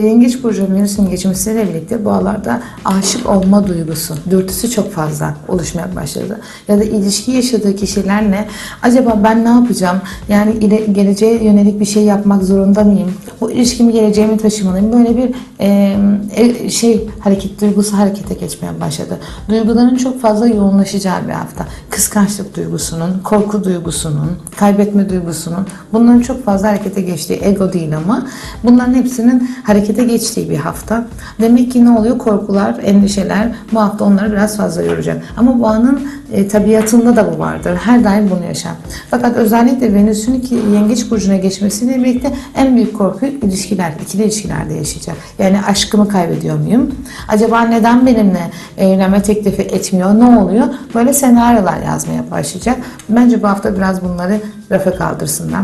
Yengeç burcu Venüs'ün geçmesiyle birlikte boğalarda aşık olma duygusu, dürtüsü çok fazla oluşmaya başladı. Ya da ilişki yaşadığı kişilerle acaba ben ne yapacağım? Yani ile, geleceğe yönelik bir şey yapmak zorunda mıyım? Bu ilişkimi geleceğimi taşımalıyım. Böyle bir e, şey hareket duygusu harekete geçmeye başladı. Duyguların çok fazla yoğunlaşacağı bir hafta. Kıskançlık duygusunun, korku duygusunun, kaybetme duygusunun bunların çok fazla harekete geçtiği ego değil ama bunların hepsinin harekete geçtiği bir hafta. Demek ki ne oluyor? Korkular, endişeler bu hafta onları biraz fazla yoracak. Ama bu anın e, tabiatında da bu vardır. Her daim bunu yaşar. Fakat özellikle Venüs'ün ki yengeç burcuna geçmesiyle birlikte en büyük korku ilişkiler, ikili ilişkilerde yaşayacak. Yani aşkımı kaybediyor muyum? Acaba neden benimle evlenme teklifi etmiyor? Ne oluyor? Böyle senaryolar yazmaya başlayacak. Bence bu hafta biraz bunları rafa kaldırsınlar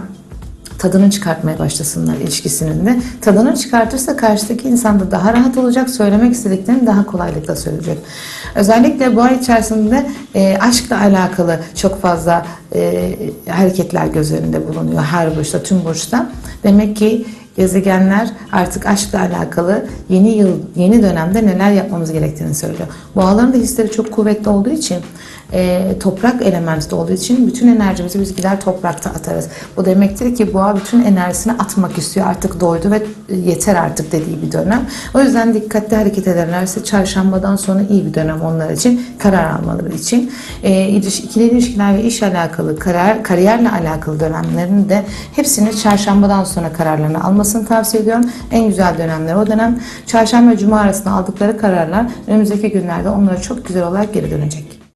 tadını çıkartmaya başlasınlar ilişkisinin de. Tadını çıkartırsa karşıdaki insan da daha rahat olacak, söylemek istediklerini daha kolaylıkla söyleyecek. Özellikle bu ay içerisinde e, aşkla alakalı çok fazla e, hareketler göz önünde bulunuyor her burçta, tüm burçta. Demek ki gezegenler artık aşkla alakalı yeni yıl, yeni dönemde neler yapmamız gerektiğini söylüyor. Boğaların da hisleri çok kuvvetli olduğu için e, toprak elementi olduğu için bütün enerjimizi biz gider toprakta atarız. Bu demektir ki boğa bütün enerjisini atmak istiyor. Artık doydu ve yeter artık dediği bir dönem. O yüzden dikkatli hareket ederlerse çarşambadan sonra iyi bir dönem onlar için karar almaları için. E, ikili ilişkiler ve iş alakalı karar, kariyerle alakalı dönemlerin de hepsini çarşambadan sonra kararlarını almasını tavsiye ediyorum. En güzel dönemler o dönem. Çarşamba ve cuma arasında aldıkları kararlar önümüzdeki günlerde onlara çok güzel olarak geri dönecek.